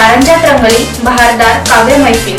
कारंजात रंगली बहारदार काव्य मैफिल.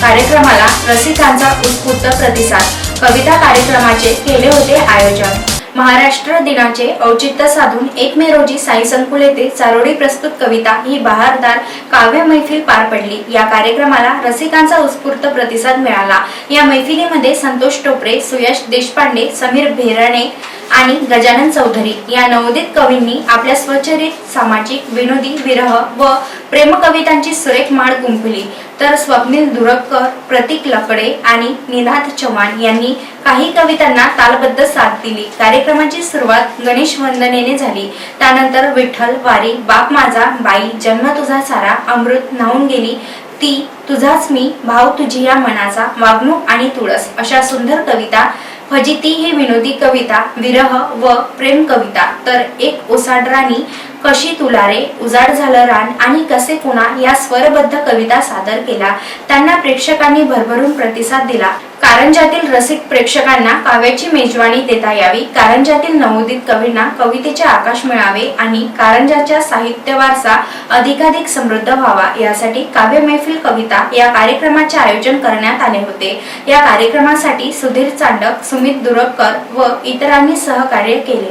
कार्यक्रमाला रसिकांचा उत्स्फूर्त प्रतिसाद. कविता कार्यक्रमाचे केले होते आयोजन. महाराष्ट्र दिनाचे औचित्य साधून एक मे रोजी साई संकुल येथे चारोडी प्रस्तुत कविता ही बहारदार काव्य मैफिल पार पडली. या कार्यक्रमाला रसिकांचा उत्स्फूर्त प्रतिसाद मिळाला. या मैफिलीमध्ये संतोष टोपरे सुयश देशपांडे समीर भेरणे आणि गजानन चौधरी या नवोदित कवींनी आपल्या स्वचरित सामाजिक विनोदी विरह व प्रेमकवितांची सुरेख माळ गुंफली. तर स्वप्नील दुरक्कर प्रतीक लकडे आणि निनाद चव्हाण यांनी काही कवितांना तालबद्ध साथ दिली. कार्यक्रमाची सुरुवात गणेश वंदनेने झाली. त्यानंतर विठ्ठल वारी बाप माझा बाई जन्म तुझा सारा अमृत न्हावून गेली. ती तुझाच मी भाव तुझी या मनाचा वागणूक आणि तुळस अशा सुंदर कविता फजिती ही विनोदी कविता विरह व प्रेम कविता. तर एक ओसाड राणी कशी तुला रे? उजाड झालं रान आणि कसे कुणा या स्वरबद्ध कविता सादर केला? त्यांना प्रेक्षकांनी भरभरून प्रतिसाद दिला. कारंजातील रसिक प्रेक्षकांना काव्याची मेजवानी देता यावी. कारंजातील नवोदित कवींना कवितेचे आकाश मिळावे आणि कारंजाच्या साहित्य वारसा अधिकाधिक समृद्ध व्हावा. यासाठी काव्य मैफिल कविता या कार्यक्रमाचे आयोजन करण्यात आले होते. या कार्यक्रमासाठी सुधीर चांडक सुमित दुरक्कर व इतरांनी सहकार्य केले.